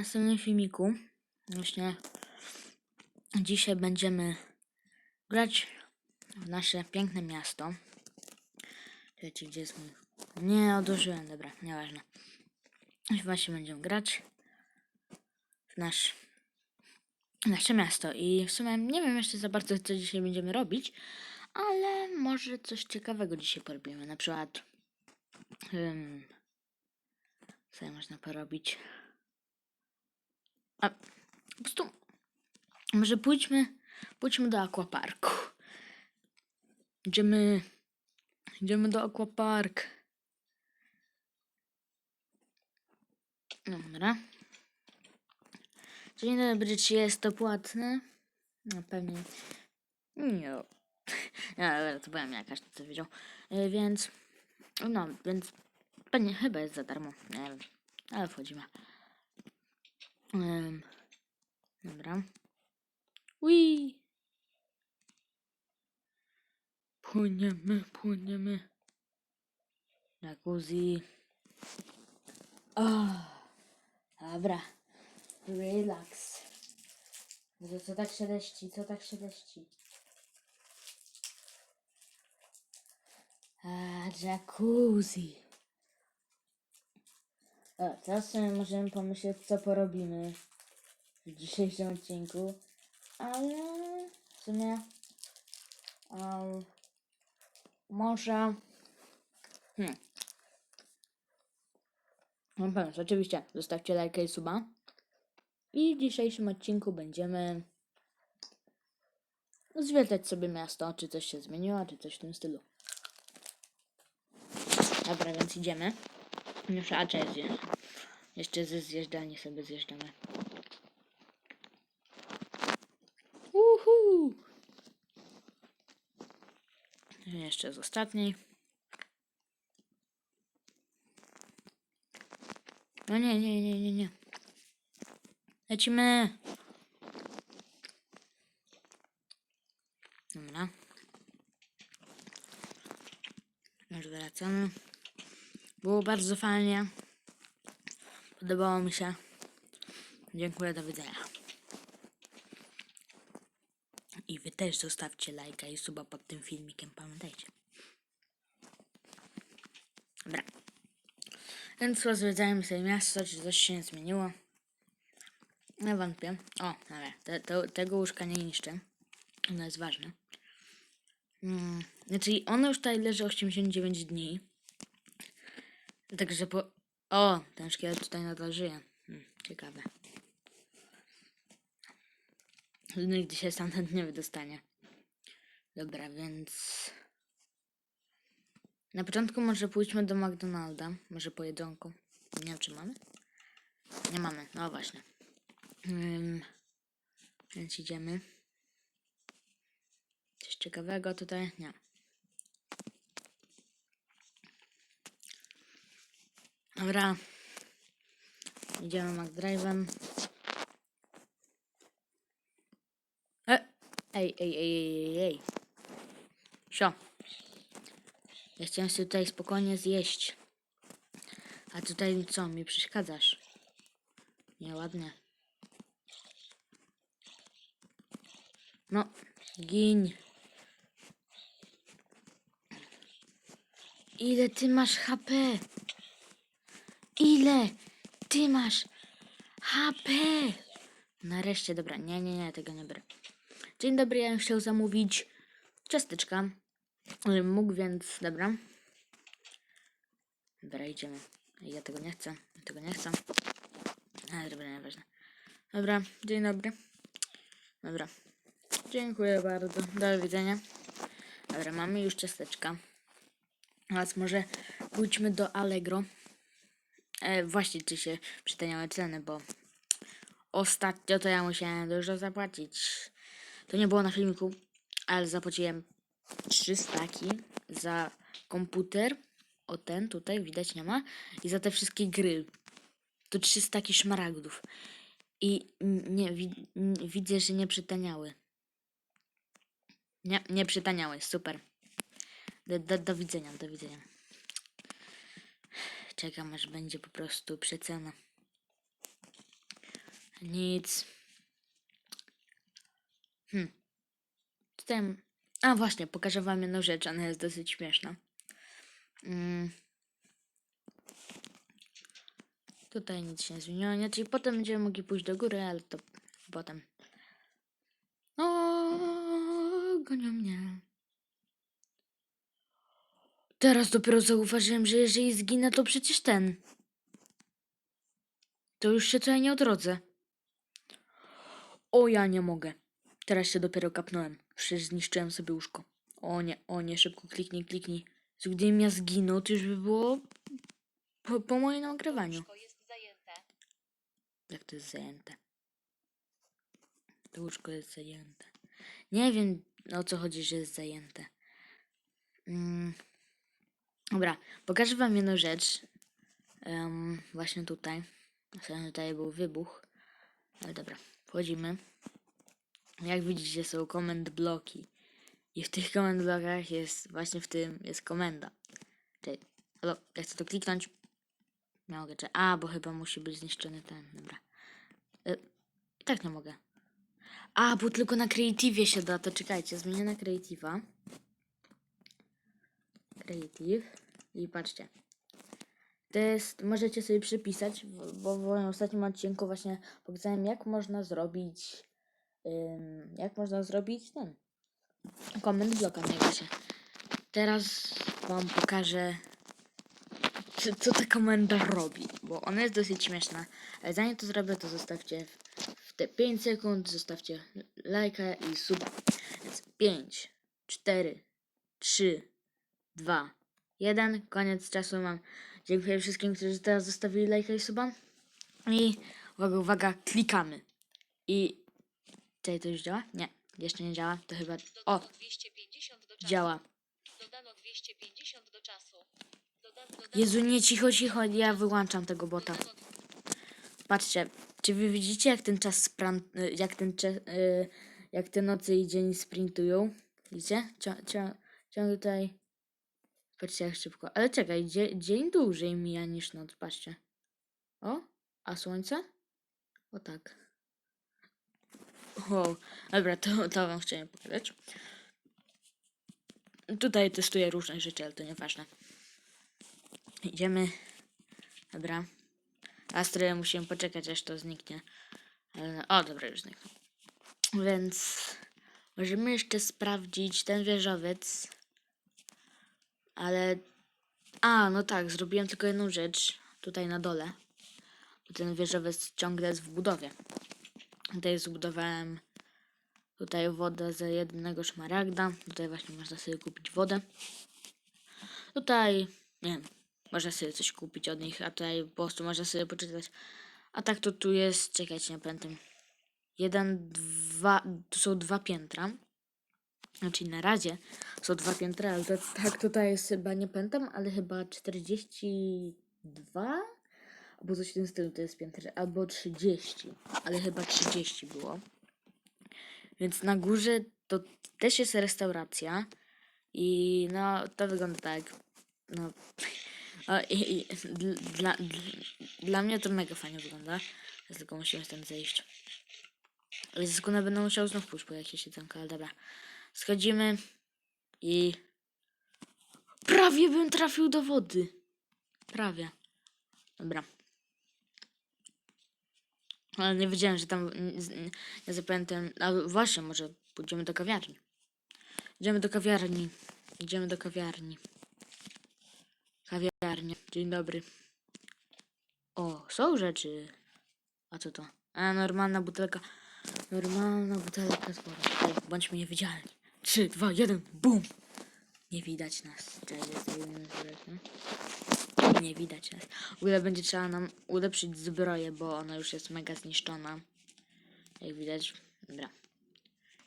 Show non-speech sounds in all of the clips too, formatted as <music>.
następnym filmiku właśnie dzisiaj będziemy grać w nasze piękne miasto. Wiecie, gdzie jest mój... Nie, odłożyłem, dobra, nieważne. Właśnie będziemy grać w nasz nasze miasto i w sumie nie wiem jeszcze za bardzo, co dzisiaj będziemy robić, ale może coś ciekawego dzisiaj porobimy. Na przykład um, co można porobić? A po prostu może pójdźmy, pójdźmy do aquaparku. Idziemy, idziemy do aquapark. Dobra. Dzień dobry, czy jest to płatne? No pewnie. Nie. <laughs> Ale to byłem jakaś, to wiedział. E, Więc, no, więc pewnie chyba jest za darmo. Nie wiem, ale wchodzimy. Em, dobra. Ui. Płyniemy, płyniemy. Jacuzzi. O, dobra. Relax. No co tak się leści? Co tak się leści? A, jacuzzi. O, teraz sobie możemy pomyśleć, co porobimy w dzisiejszym odcinku. Ale w sumie um, może hmm. Mam pomysł, oczywiście. Zostawcie lajka i suba. I w dzisiejszym odcinku będziemy zwiedzać sobie miasto, czy coś się zmieniło, czy coś w tym stylu. Dobra, więc idziemy. Już zje- jeszcze ze zjeżdżalni sobie zjeżdżamy. Uhu! Jeszcze z ostatniej. No nie, nie, nie, nie, nie. Lecimy. Dobra. Już wracamy. Było bardzo fajnie. Podobało mi się. Dziękuję, do widzenia. I wy też zostawcie lajka i suba pod tym filmikiem, pamiętajcie. Dobra. Więc rozwiedzajmy sobie miasto, czy coś się nie zmieniło. Nie wątpię. O, dobra, te, te, tego łóżka nie niszczę. Ono jest ważne. Mm, znaczy, ono już tutaj leży 89 dni. Także po... O, ten szkielet tutaj nadal żyje. Hmm, ciekawe. Nigdy się stamtąd nie wydostanie. Dobra, więc... Na początku może pójdźmy do McDonalda. Może po jedzonku. Nie wiem, czy mamy? Nie mamy, no właśnie. Więc idziemy. Coś ciekawego tutaj? Nie. Dobra. Idziemy McDrive'em. E! Ej, ej, ej, ej, ej, ej. Sio. Ja chciałem sobie tutaj spokojnie zjeść. A tutaj co, mi przeszkadzasz? Nieładnie. No, gin. Ile ty masz HP? Ile ty masz HP? Nareszcie, dobra, nie, nie, nie, tego nie biorę. Dzień dobry, ja bym chciał zamówić ciasteczka. Ale Mógł, więc dobra. Dobra, idziemy. Ja tego nie chcę, ja tego nie chcę. Ale dobra, nieważne. Dobra, dzień dobry. Dobra. Dziękuję bardzo. Do widzenia. Dobra, mamy już ciasteczka. Teraz może pójdźmy do Allegro. E, właśnie, czy się przytaniały ceny, bo ostatnio to ja musiałem dużo zapłacić. To nie było na filmiku, ale zapłaciłem 300 staki za komputer. O ten tutaj widać nie ma. I za te wszystkie gry. To 300 staki szmaragdów. I nie, wi- widzę, że nie przytaniały. Nie, nie przytaniały, super. Do, do, do widzenia, do widzenia. Czekam aż będzie po prostu przecena. Nic. Hmm. Tutaj... A właśnie, pokażę wam jedną rzecz, ona jest dosyć śmieszna. Mm. Tutaj nic się nie zmieniło, nie? Czyli potem będziemy mogli pójść do góry, ale to potem. O, gonią mnie. Teraz dopiero zauważyłem, że jeżeli zginę, to przecież ten. To już się tutaj nie odrodzę. O, ja nie mogę. Teraz się dopiero kapnąłem. Przecież zniszczyłem sobie łóżko. O nie, o nie, szybko kliknij, kliknij. Gdybym ja zginął, to już by było po, po moim nagrywaniu. Łóżko jest zajęte. Jak to jest zajęte? To łóżko jest zajęte. Nie wiem o co chodzi, że jest zajęte. Mm. Dobra, pokażę wam jedną rzecz. Em, właśnie tutaj. Myślałem, że tutaj był wybuch. Ale dobra, wchodzimy. Jak widzicie są komend bloki. I w tych komend blokach jest, właśnie w tym jest komenda. Czyli, halo, ja chcę to kliknąć. Nie mogę, czy... A, bo chyba musi być zniszczony ten, dobra. E, I tak nie mogę. A, bo tylko na Creative się da, to czekajcie, zmienię na Creative'a. Creative. I patrzcie. To jest, możecie sobie przypisać, bo- w ostatnim odcinku właśnie pokazałem, jak można zrobić, ym, jak można zrobić ten, komend bloka się. Teraz wam pokażę, co, co ta komenda robi, bo ona jest dosyć śmieszna. Ale zanim to zrobię, to zostawcie w, te 5 sekund, zostawcie lajka i sub. Więc 5, 4, 3, 2, 1. Koniec czasu mam. Dziękuję wszystkim, którzy teraz zostawili lajka i suba. I uwaga, uwaga, klikamy. I. Czy to już działa? Nie, jeszcze nie działa. To chyba. O, Dodano 250 do czasu. działa. Dodano 250 do czasu. Doda, dodano, Jezu, nie cicho, cicho, ja wyłączam tego bota. Patrzcie, czy wy widzicie, jak ten czas spran... y, jak ten y, jak te noce i dzień sprintują? Widzicie? Cią, cią, ciągle tutaj... Patrzcie jak szybko. Ale czekaj, dzie, dzień dłużej mija niż noc, patrzcie. O, a słońce? O tak. Wow. Dobra, to, to wam chciałem pokazać. Tutaj testuję różne rzeczy, ale to nieważne. Idziemy. Dobra. Astry musimy poczekać, aż to zniknie. O, dobra, już zniknął. Więc możemy jeszcze sprawdzić ten wieżowiec. Ale. A, no tak, zrobiłem tylko jedną rzecz tutaj na dole. Ten wieżowiec ciągle jest w budowie. Tutaj zbudowałem tutaj wodę za jednego szmaragda. Tutaj właśnie można sobie kupić wodę. Tutaj, nie wiem, można sobie coś kupić od nich, a tutaj po prostu można sobie poczytać. A tak to tu jest, czekajcie, nie pamiętam. Jeden, dwa, tu są dwa piętra. Znaczy na razie są dwa piętra, ale to, tak tutaj jest chyba, nie pamiętam, ale chyba 42? Albo coś w tym stylu to jest piętra, albo 30, ale chyba 30 było. Więc na górze to też jest restauracja i no to wygląda tak, no o, i, i, dl- dla, dl- dla mnie to mega fajnie wygląda. Teraz tylko musimy stąd zejść. Ale z sekundę będę musiał znów pójść po jakieś jedzonko, ale dobra. Schodzimy i... Prawie bym trafił do wody. Prawie. Dobra. Ale nie wiedziałem, że tam... Nie, zapamiętałem... A właśnie, może pójdziemy do kawiarni. Idziemy do kawiarni. Idziemy do kawiarni. Kawiarnia. Dzień dobry. O, są rzeczy. A co to? A, normalna butelka. Normalna butelka z wodą. Bądźmy niewidzialni. 3, 2, 1, bum! Nie widać nas. Czekaj, zostawimy zresztą. Nie widać nas. W ogóle będzie trzeba nam ulepszyć zbroję, bo ona już jest mega zniszczona. Jak widać. Dobra.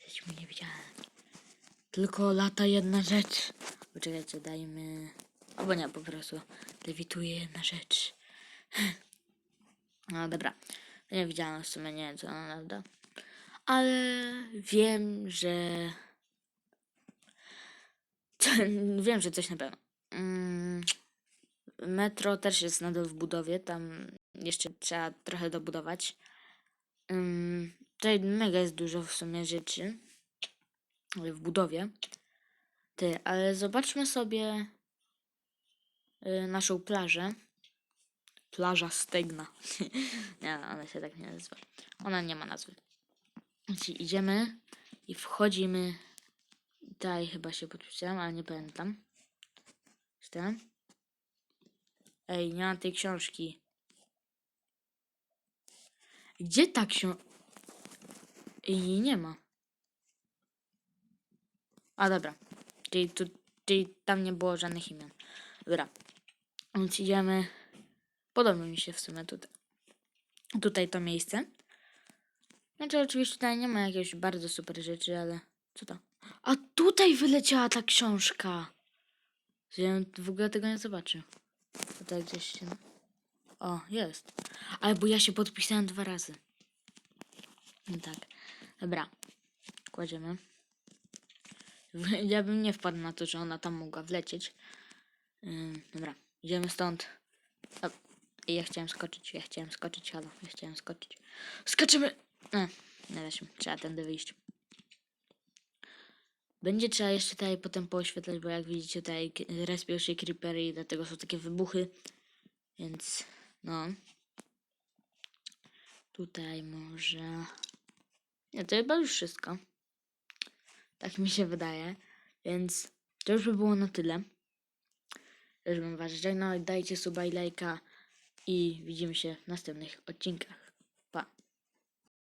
Jesteśmy niewidzialni. Tylko lata jedna rzecz. Poczekajcie, dajmy... Albo nie, po prostu lewituje jedna rzecz. <laughs> No dobra. Nie widziałam w sumie, nie wiem co ona da. Ale wiem, że... <laughs> wiem, że coś na pewno. Mm, metro też jest nadal w budowie. Tam jeszcze trzeba trochę dobudować. Ym, tutaj mega jest dużo w sumie rzeczy w budowie. Ty, ale zobaczmy sobie y, naszą plażę. Plaża Stegna. <laughs> nie, ona się tak nie nazywa. Ona nie ma nazwy. Więc idziemy i wchodzimy. Tutaj chyba się podpisałem, ale nie pamiętam. Jestem. Ej, nie mam tej książki. Gdzie ta książka? Jej nie ma. A dobra. Czyli, tu, czyli tam nie było żadnych imion. Dobra. Więc idziemy. Podoba mi się w sumie tutaj. Tutaj to miejsce. Znaczy oczywiście tutaj nie ma jakichś bardzo super rzeczy, ale co to? A tutaj wyleciała ta książka. Ja w ogóle tego nie zobaczył. Tutaj gdzieś się... O, jest. Ale bo ja się podpisałem dwa razy. No tak. Dobra. Kładziemy. Ja bym nie wpadł na to, że ona tam mogła wlecieć. Dobra. Idziemy stąd. O, ja chciałem skoczyć, ja chciałem skoczyć, halo, ja chciałem skoczyć. Skoczymy! E, nie da się, trzeba tędy wyjść. Będzie trzeba jeszcze tutaj potem pooświetlać, bo jak widzicie tutaj respią się creepery i dlatego są takie wybuchy. Więc no. Tutaj może... Nie, to chyba już wszystko. Tak mi się wydaje. Więc to już by było na tyle. Już bym was żegnał. Dajcie suba i lajka. I widzimy się w następnych odcinkach.